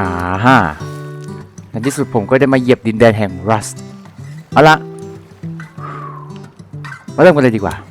อ่าฮะในที่สุดผมก็ได้มาเหยียบดินแดนแห่งรัส เอาละมาเริ่มกันเลยดีกว่า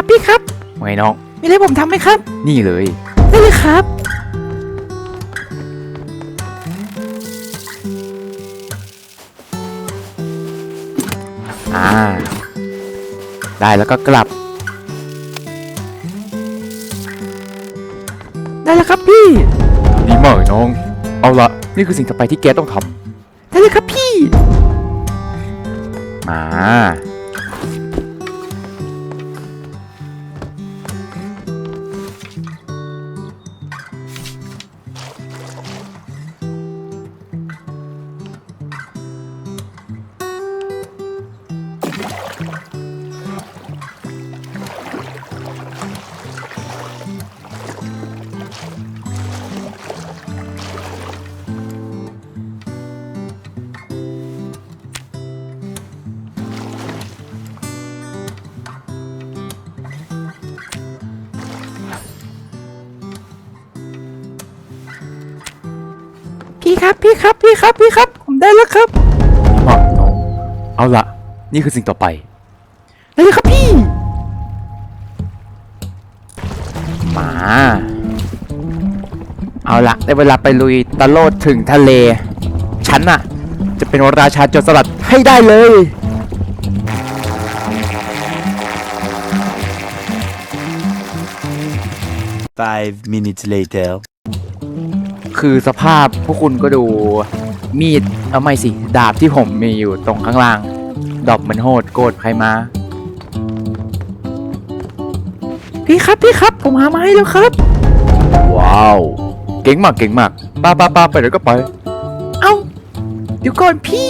ครับพี่ครับไงน้อง มีอะไรผมทำไหมครับ นี่เลย ได้เลยครับ อ่า ได้แล้วก็กลับ ได้แล้วครับพี่ ดีมากน้อง เอาละนี่คือสิ่งต่อไปที่แกต้องทได้เลยครับพี่ำมา ครับพี่ครับพี่ครับ ผมได้แล้วครับดีมากน้องเอาละนี่คือสิ่งต่อไปได้เลยครับพี่ มา เอาละได้เวลาไปลุยตะโลดถึงทะเล ฉันน่ะ จะเป็นราชาโจรสลัดให้ได้เลย Five minutes later. คือสภาพพวกคุณก็ดู มีดเอาไม่สิดาบที่ผมมีอยู่ตรงข้างล่าง ดอกเหมือนโหดโกรธใครมา พี่ครับพี่ครับ ผมหามาให้แล้วครับ ว้าว เก่งมากเก่งมากป้าป้าป้าไปเดี๋ยวก็ไป เอ้าเดี๋ยวก่อนพี่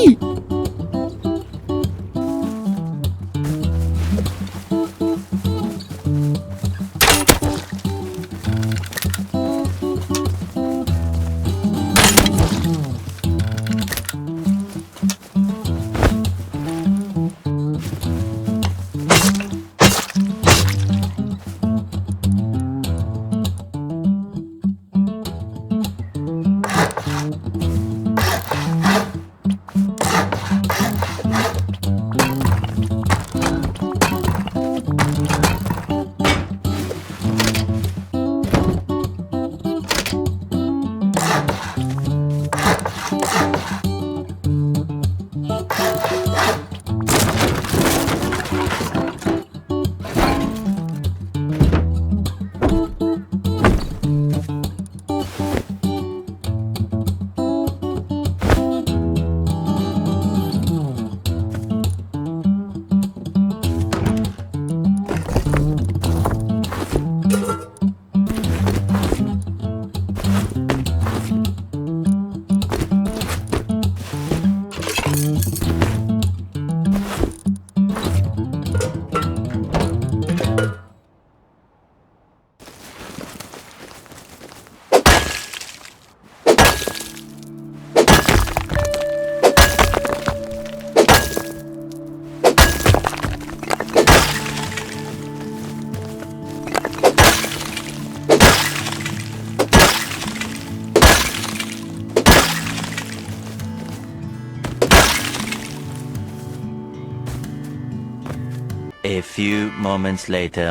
few moments later.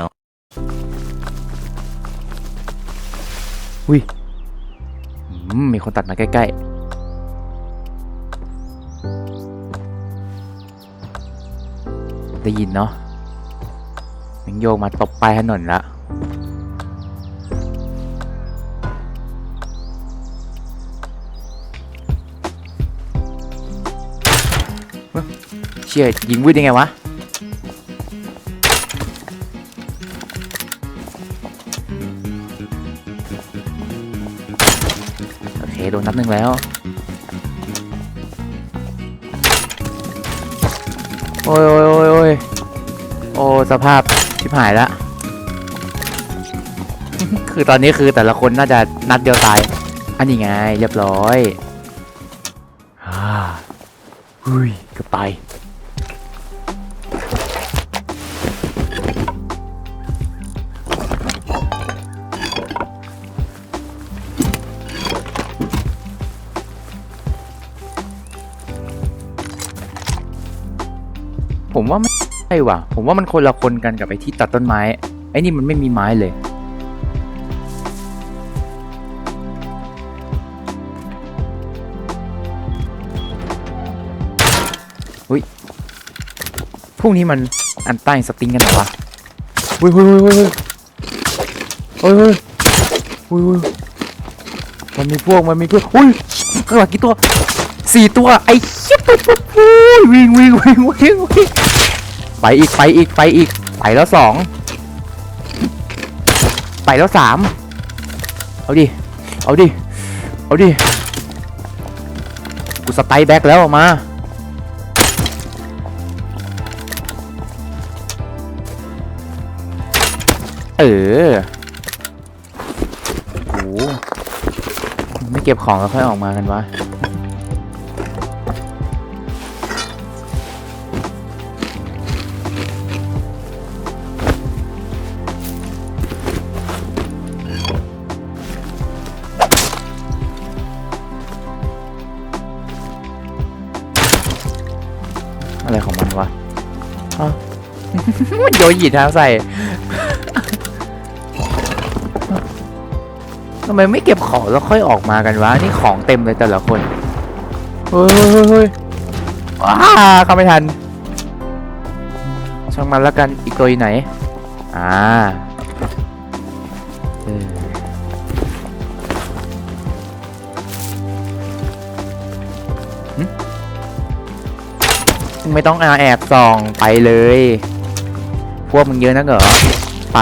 อุ้ยมีคนตัดมาใกล้ ๆได้ยินเนาะมันโยกมาตบปลายถนนละเฮ้ยเชี่ยยิงวืดยังไงวะ โดนนัดหนึ่งแล้ว โอ้ยโอ้ยโอ้ยโอ้ยโอ้สภาพชิบหายละ คือตอนนี้คือแต่ละคนน่าจะนัดเดียวตาย อันนี้ไงเรียบร้อยฮ่าอุ้ยก็ไป ใช่ว่ะ ผมว่ามันคนละคนกันกับไอ้ที่ตัดต้นไม้ ไอ้นี่มันไม่มีไม้เลย อุ้ย พวกนี้มันอันใต้สติงกันเหรอวะเฮ้ยเฮ้ยเฮ้ยเฮ้ยเฮ้ยเฮ้ยเฮ้ยเฮ้ยมันมีพวก มันมีพวก อุ้ยข้างหลังกี่ตัวสี่ตัว ไอ้เหี้ยปุ๊บปุ๊บวิ่งวิ่งวิ่งวิ่งวิ่ง ไปอีกไปอีกไปอีกไปแล้วสองไปแล้วสามเอาดิ เอาดิ เอาดิ กูสไตล์แบ็กแล้วออกมา เออโหไม่เก็บของแล้วค่อยออกมากันวะ อะไรของมันวะอ้าวมันโยนหยีดทางใส่ทำไมไม่เก็บของแล้วค่อยออกมากันวะ นี่ของเต็มเลยแต่ละคน เฮ้ยเฮ้ยเฮ้ยว้าเข้าไม่ทัน ช่างมันละกันอีกตัวอยู่ไหน อ่า ไม่ต้องอาแอบส่องไปเลย พวกมึงเยอะนักเหรอ ไป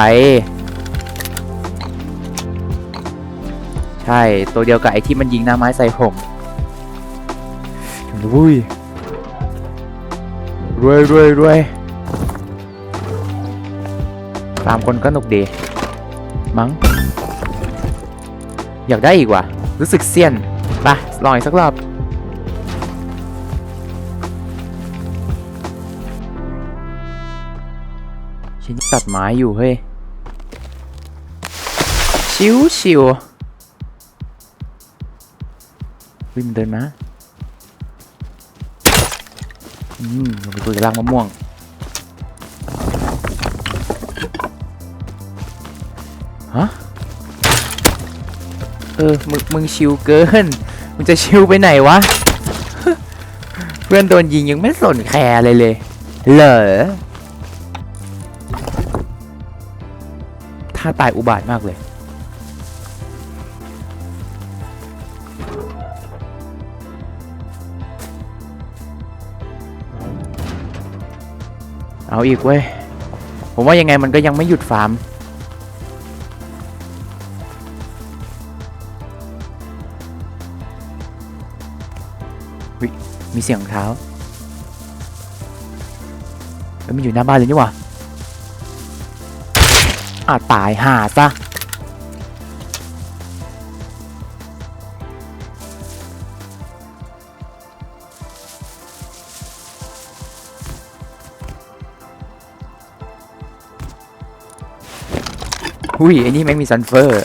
ใช่ ตัวเดียวกับไอ้ที่มันยิงหน้าไม้ใส่ผมรุยรวยรวยรวยตามคนก็หนุกดี มั้ง อยากได้อีกว่ะ รู้สึกเซียนไปลองอีกสักรอบ ฉันตัดไม้อยู่เฮ้ย ชิวชิววิ่งเดินมา อืมลงไปคุยกับรากมะม่วง ฮะ เออ มึง มึงชิวเกิน มึงจะชิวไปไหนวะ เพื่อนโดนยิงยังไม่สนแคร์เลยเลย เหรอาตายอุบาทมากเลย เอาอีกเว้ย ผมว่ายังไงมันก็ยังไม่หยุดฟาร์ม มีเสียงเท้าเอ้ยมันอยู่หน้าบ้านเลยนี่หว่า อ่าตายหาซะหุ้ยไอ้นี่แม่งมีซันเฟอร์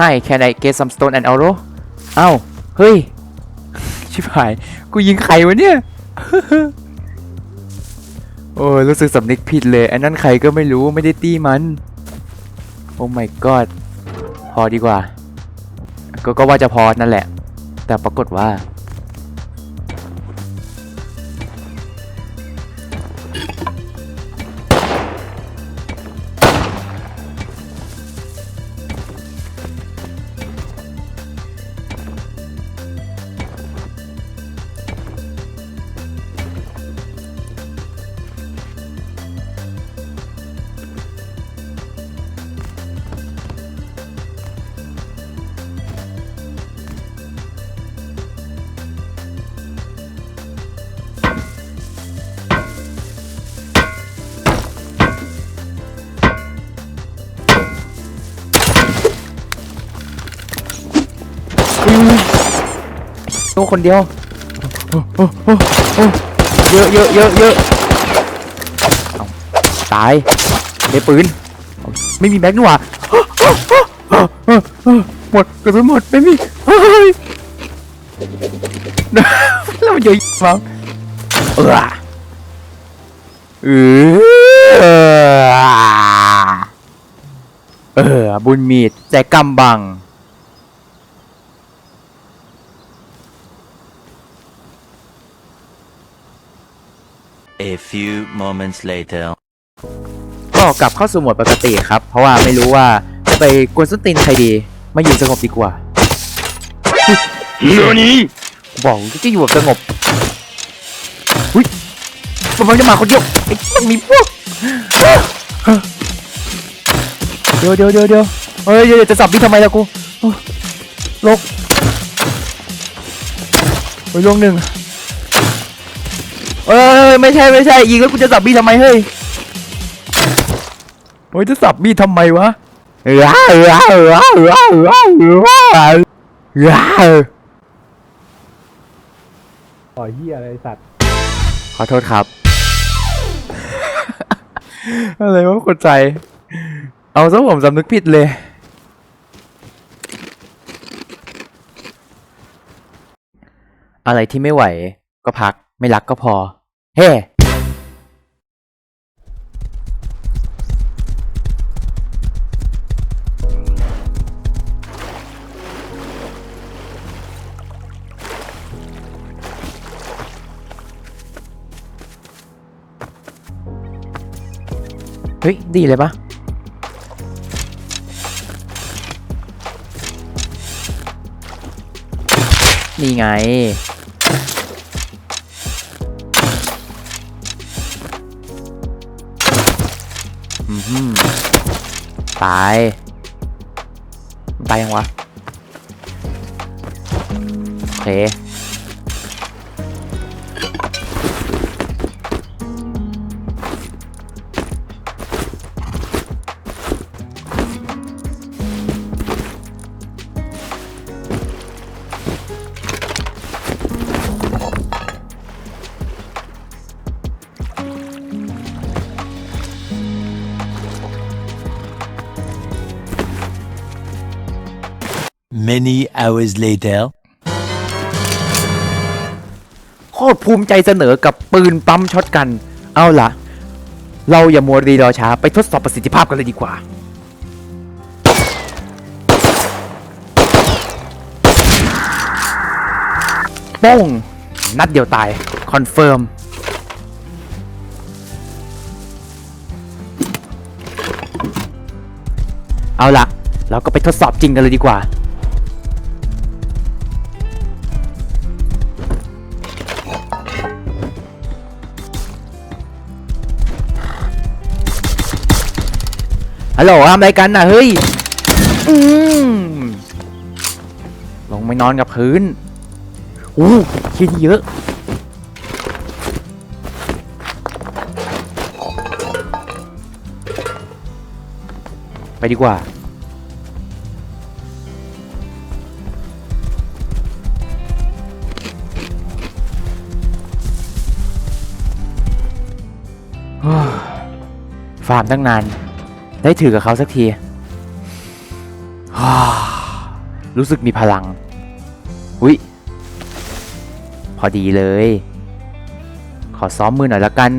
Hi can I get some stone and arrow เอ้า เฮ้ย ชิบหาย กูยิงใครวะเนี่ย โอ้ยรู้สึกสำนึกผิดเลย อันนั้นใครก็ไม่รู้ไม่ได้ตีมัน โอ้ my god พอดีกว่า ก็ก็ว่าจะพอนั่นแหละ แต่ปรากฏว่า ตัวคนเดียวเยอะเยอะเยอะเยอะตายได้ปืน ไม่มีแม็กนี่หว่าหมดกระสุนหมดไม่มีเฮ้ยแล้วมันเยอะมั้งเออเออเออบุญมีดใจกำบัง A few moments later. ก็กลับเข้าสู่โหมดปกติครับ เพราะว่าไม่รู้ว่าจะไปกวนส้นตีนใครดี มาอยู่สงบดีกว่าเรื่องนี้บอกจะอยู่แบบสงบอุ้ยมันจะมาคนเดียวไอ้มันมีพวกเดี๋ยวเดี๋ยวเดี๋ยวเดี๋ยวเฮ้ยเดี๋ยวจะสับพี่ทำไมล่ะกูโอ้ลกเฮ้ยลงหนึ่ง เอ้ยไม่ใช่ไม่ใช่ยิงแล้วกูจะสับพี่ทำไมเฮ้ยโอ้ยจะสับมีดทำไมวะเออเออเออเออเออเออเออต่อเฮียอะไรสัตว์ขอโทษครับ อะไรวะคนใจ เอาซะผมสำนึกผิดเลยอะไรที่ไม่ไหวก็พัก ไม่รักก็พอ เฮ้ เฮ้ย ดีเลยปะนี่ไง ตายมันตายยังวะ โอเค hours later. โคตรภูมิใจเสนอกับปืนปั๊มช็อตกัน เอาล่ะ เราอย่ามัวรีรอช้า ไปทดสอบประสิทธิภาพกันเลยดีกว่า ป้ง นัดเดียวตาย คอนเฟิร์ม เอาล่ะ เราก็ไปทดสอบจริงกันเลยดีกว่า ฮัลโหลทำอะไรกันน่ะเฮ้ยอืมลงไม่นอนกับพื้นอู้คิดเยอะ ไปดีกว่าฟาร์มตั้งนาน ได้ถือกับเขาสักทีฮ่ารู้สึกมีพลัง อุ้ยพอดีเลย ขอซ้อมมือหน่อยละกัน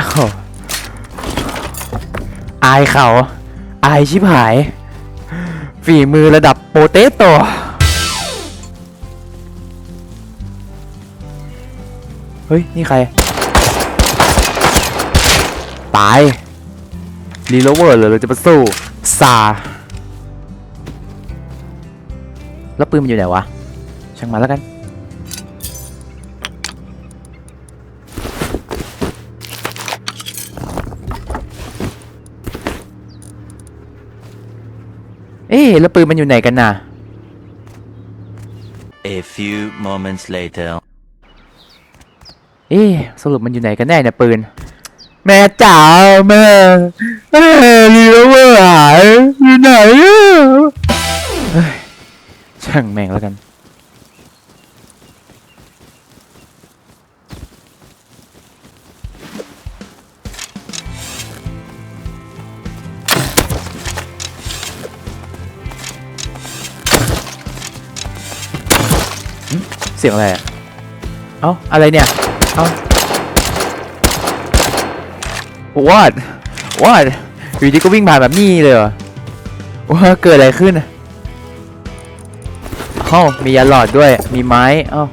อ้าวอายเขา อายชิบหาย ฝีมือระดับโปเตโต ฮ้ย นี่ใคร ตายรีโลเวอร์เลยเราจะมาสู้ซาแล้วปืนมันอยู่ไหนวะ ช่างมาแล้วกัน เอ๊ะแล้วปืนมันอยู่ไหนกันน่ะ A few moments later. เอ๊สรุปมันอยู่ไหนกันแน่เนี่ยปืน แม่จ๋าแม่แม่รีโลเวอร์หายอยู่ไหนอะช่างแม่งแล้วกัน เสียงอะไรอะเอ้า อะไรเนี่ย what what อยู่ดีก็วิ่งผ่านแบบนี้เลยเหรอว่าเกิดอะไรขึ้นอะเอ้ามียาหลอดด้วย มีไม้เอ้า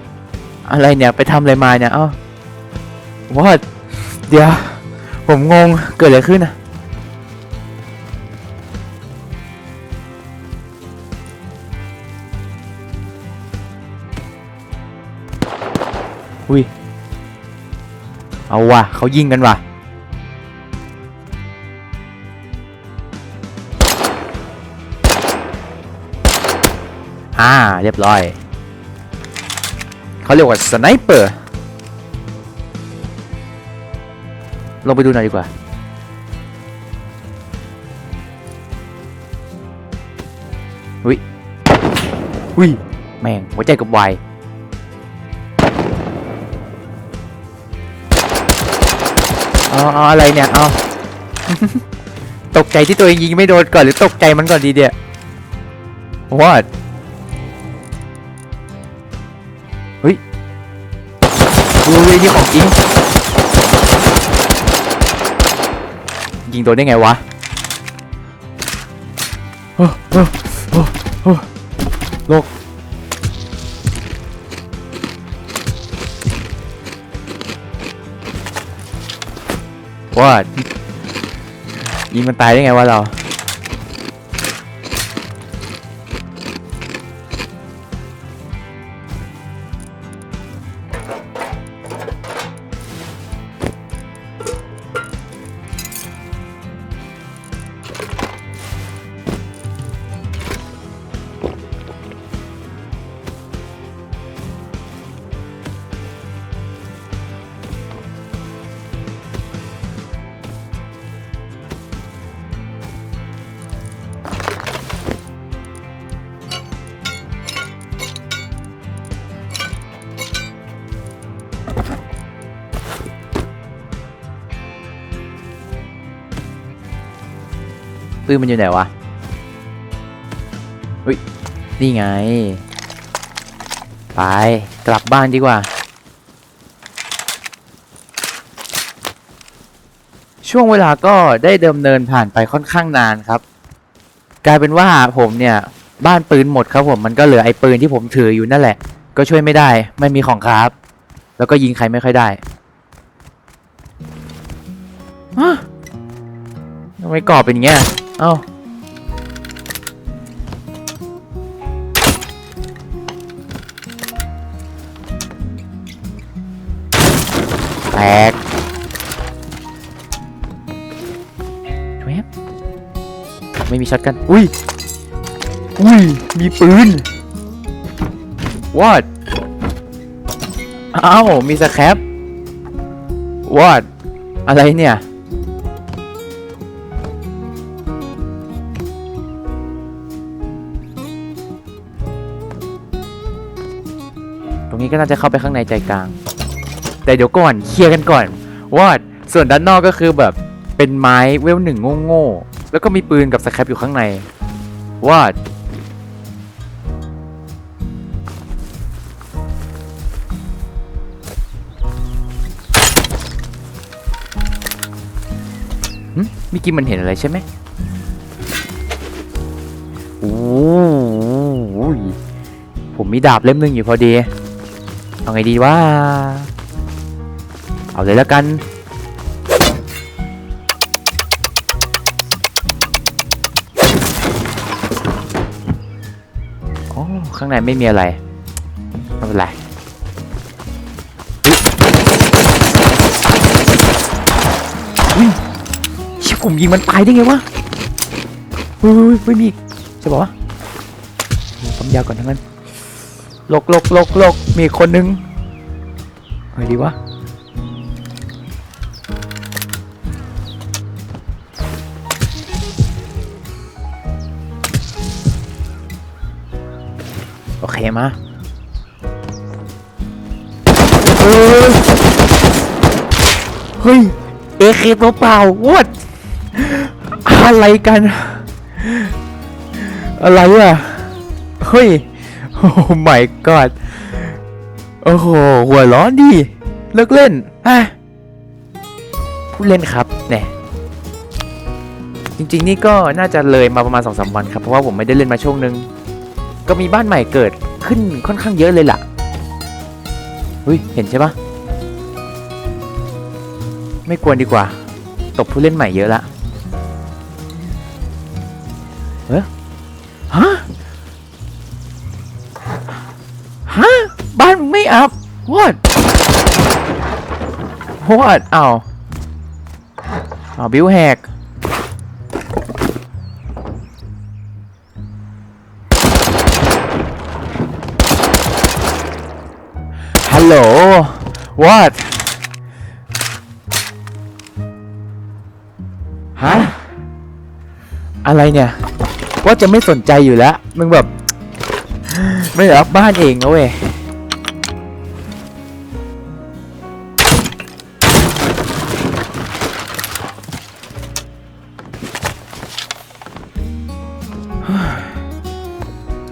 อะไรเนี่ยไปทำอะไรมาเนี่ยเอ้า what เดี๋ยว ผมงงเกิดอะไรขึ้นอะอุ้ย เอาว่ะเขายิงกันว่ะอ่าเรียบร้อยเขาเรียกว่าสไนเปอร์ลงไปดูหน่อยดีกว่าอุ้ยอุ้ยแม่งหัวใจกับวาย อาเออะไรเนี่ยเอาตกใจที่ตัวเองยิงไม่โดนก่อนหรือตกใจมันก่อนดีเดีย what เฮ้ยดูเวยนี่ของจริง ยิงโดนได้ไงวะโอ้โอ้โอ้โอ้โลก ว่ายิงมันตายได้ไงวะเรา ปืนมันอยู่ไหนวะอุ้ยนี่ไง ไปกลับบ้านดีกว่า ช่วงเวลาก็ได้เดิมเนินผ่านไปค่อนข้างนานครับ กลายเป็นว่าผมเนี่ย บ้านปืนหมดครับผมมันก็เหลือไอ้ปืนที่ผมถืออยู่นั่นแหละ ก็ช่วยไม่ได้ไม่มีของครับ แล้วก็ยิงใครไม่ค่อยได้ฮะทำไมกรอบเป็นอย่างเงี้ย เอ้าแตกแวบไม่มีช็อตกัน อุ้ย อุ้ย มีปืน what อ้าว มีสแครป what อะไรเนี่ย นี้ก็น่าจะเข้าไปข้างในใจกลาง แต่เดี๋ยวก่อนเคลียร์กันก่อนว่าส่วนด้านนอกก็คือแบบเป็นไม้เวลหนึ่งโง่ๆแล้วก็มีปืนกับสแครปอยู่ข้างในว่ามิกี้มันเห็นอะไรใช่ไหมโอ้โหผมมีดาบเล่มหนึ่งอยู่พอดี เอาไงดีว่าเอาเลยแล้วกัน โอ้ ข้างในไม่มีอะไร ไม่เป็นไรอุ๊ยชิบผมยิงมันตายได้ไงวะเฮ้ยเฮ้ยมีจะบอกว่าปั๊มยาก่อนทั้งนั้น ลกลกลกลกมีคนนึงเฮ้ยดีวะโอเคมาเฮ้ย เอเคตัวเปล่าวอดอะไรกัน อะไรอะ เฮ้ย โอ้ my god โอ้โห หัวร้อนดิเลิกเล่นอะพูดเล่นครับเนี่ยจริง ๆ นี่ก็น่าจะเลยมาประมาณ2อสวันครับ เพราะว่าผมไม่ได้เล่นมาช่วงนึง ก็มีบ้านใหม่เกิดขึ้นค่อนข้างเยอะเลยล่ะเฮ้ย เห็นใช่ปะไม่กวนดีกว่า ตบผู้เล่นใหม่เยอะละเฮ้ฮะ what what อ้าวอ้าวบิวแหกฮัลโหล what ฮะ อะไรเนี่ย ว่าจะไม่สนใจอยู่แล้ว มึงแบบ ไม่รับบ้านเองนะเว้ย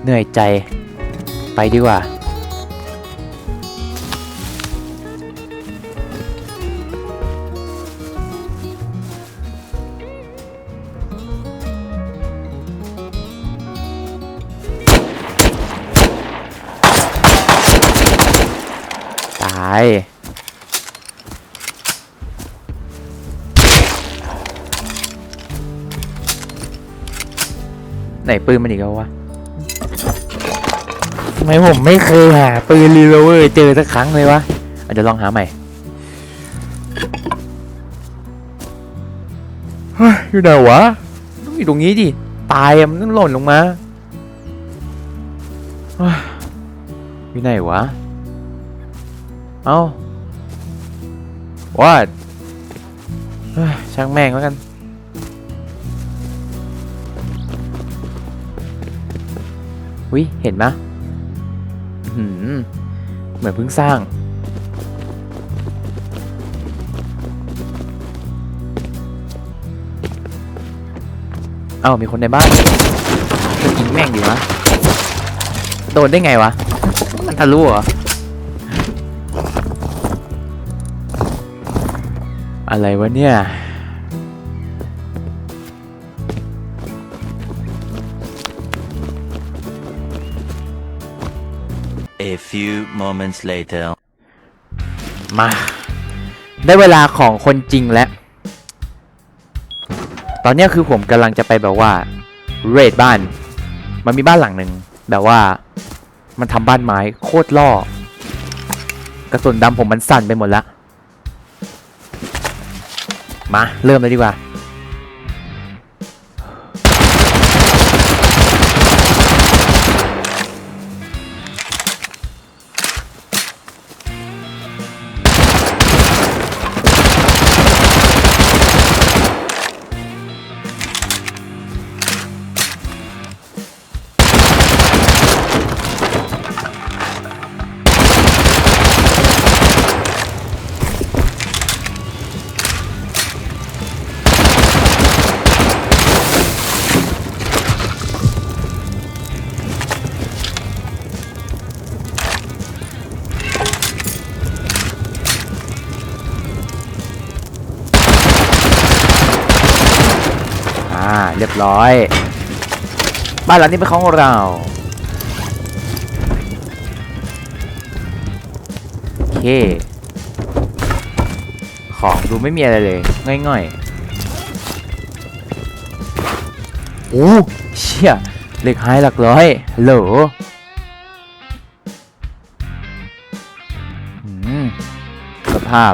เหนื่อยใจ ไปดีกว่า ตายไหนปืนมันอีกแล้ววะ ทำไมผมไม่เคยหาปืนรีโลเวอร์เจอสักครั้งเลยวะอะเดี๋ยวลองหาใหม่เฮ้ยอยู่ไหนวะต้องอยู่ตรงนี้ดิตายมันต้องหล่นลงมาเฮ้ยอยู่ไหนวะ เอ้า what เฮ้ยช่างแม่งแล้วกันวิเห็นไหม เหมือนเพิ่งสร้าง เอ้ามีคนในบ้านจะยิงแม่งดีวะโดนได้ไงวะ มันทะลุเหรอ อะไรวะเนี่ย few moments later. มา ได้เวลาของคนจริงแล้ว ตอนนี้คือผมกำลังจะไปแบบว่า เรดบ้าน มันมีบ้านหลังหนึ่งแบบว่า มันทำบ้านไม้โคตรล่อ กระสุนดำผมมันสั่นไปหมดล้วมา เริ่มเลยดีกว่า เรียบร้อย บ้านหลังนี้เป็นของเรา โอเค ของดูไม่มีอะไรเลย ง่อยๆ โอ้เชี่ยเหล็กไฮหลักร้อยฮัลโหลอืมสภาพ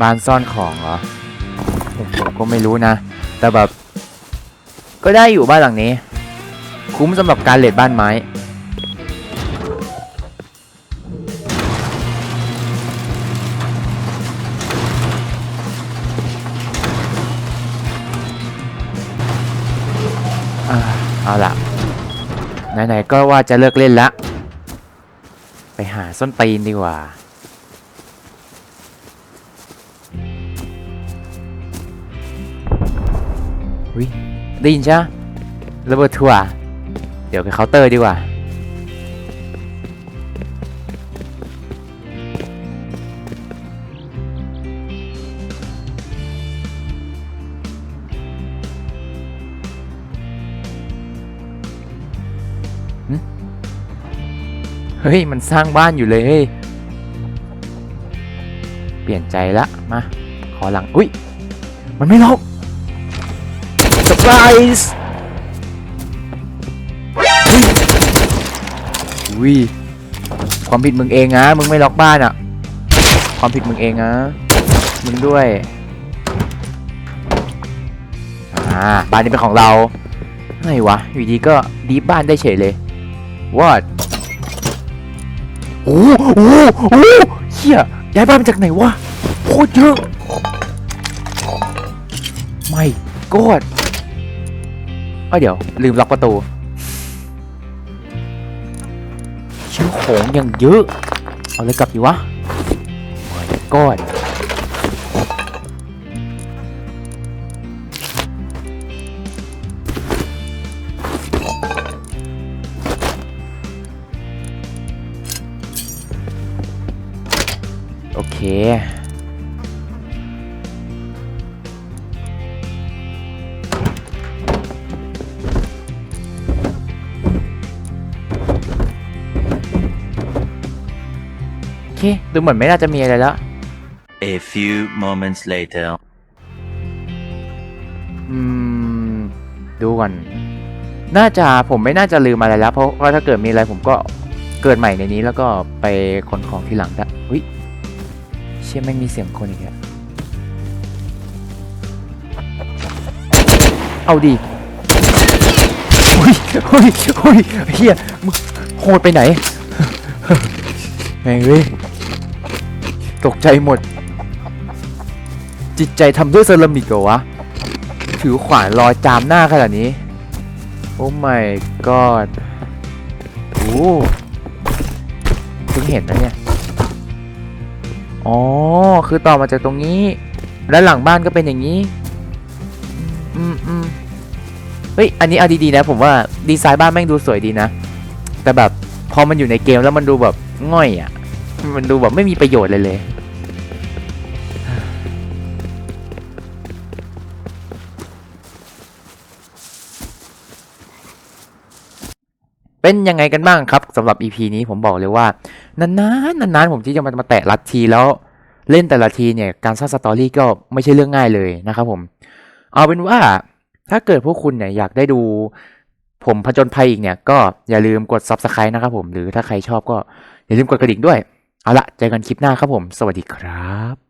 บ้านซ่อนของเหรอ ก็ไม่รู้นะ แต่แบบ ก็ได้อยู่บ้านหลังนี้ คุ้มสำหรับการเลดบ้านไม้ เอาล่ะ ไหนๆ ก็ว่าจะเลิกเล่นละ ไปหาส้นตีนดีกว่า วิได้ยินใช่ไหมระเบิดถั่ว เดี๋ยวไปเคาน์เตอร์ดีกว่า เฮ้ย มันสร้างบ้านอยู่เลย เฮ้ย เปลี่ยนใจละ มา ขอหลัง อุ้ย มันไม่ล็อก เซอร์ไพรส์อุ้ยความผิดมึงเองนะมึงไม่ล็อกบ้านอะ่ะความผิดมึงเองนะมึงด้วยอ่าบ้านนี้เป็นของเราไงวะอยู่ดีก็ดีฟบ้านได้เฉยเลย what โอ้โหโอ้โหโอ้โหเฮียย้ายบ้านมาจากไหนวะโคตรเยอะไม่กอดเอ้ยเดี๋ยว ลืมล็อกประตูชิ้นของอย่างเยอะ เอาเลยกลับดีวะ my god ดูเหมือนไม่น่าจะมีอะไรแล้ว A few moments later. อืม ดูก่อน น่าจะผมไม่น่าจะลืมอะไรแล้ว เพราะว่าถ้าเกิดมีอะไรผมก็เกิดใหม่ในนี้แล้วก็ไปขนของทีหลังได้เฮ้ยเชี่ยแม่งมีเสียงคนอีกแล้วเอาดิเฮ้ยเฮ้ยเฮ้ยเฮียมึงโหดไปไหน แม่งเว้ย ตกใจหมด จิตใจทำด้วยเซรามิกเหรอวะ ถือขวานรอยจามหน้าขนาดนี้ โอ้ my god โอ้เพิ่งเห็นนะเนี่ย อ๋อ คือต่อมาจากตรงนี้ แล้วหลังบ้านก็เป็นอย่างนี้ อืมอืมเฮ้ย อันนี้เอาดีๆนะ ผมว่าดีไซน์บ้านแม่งดูสวยดีนะ แต่แบบพอมันอยู่ในเกมแล้วมันดูแบบง่อยอะ มันดูแบบไม่มีประโยชน์เลยเลย เป็นยังไงกันบ้างครับสำหรับ EP นี้ผมบอกเลยว่านานๆนานๆผมที่จะมามาแตะลัทธิแล้วเล่นแต่ละทีเนี่ยการสร้างสตอรี่ก็ไม่ใช่เรื่องง่ายเลยนะครับผม เอาเป็นว่าถ้าเกิดพวกคุณเนี่ยอยากได้ดูผมผจญภัยอีกเนี่ย ก็อย่าลืมกด Subscribe นะครับผม หรือถ้าใครชอบก็อย่าลืมกดกระดิ่งด้วย เอาละเจอกันคลิปหน้าครับผม สวัสดีครับ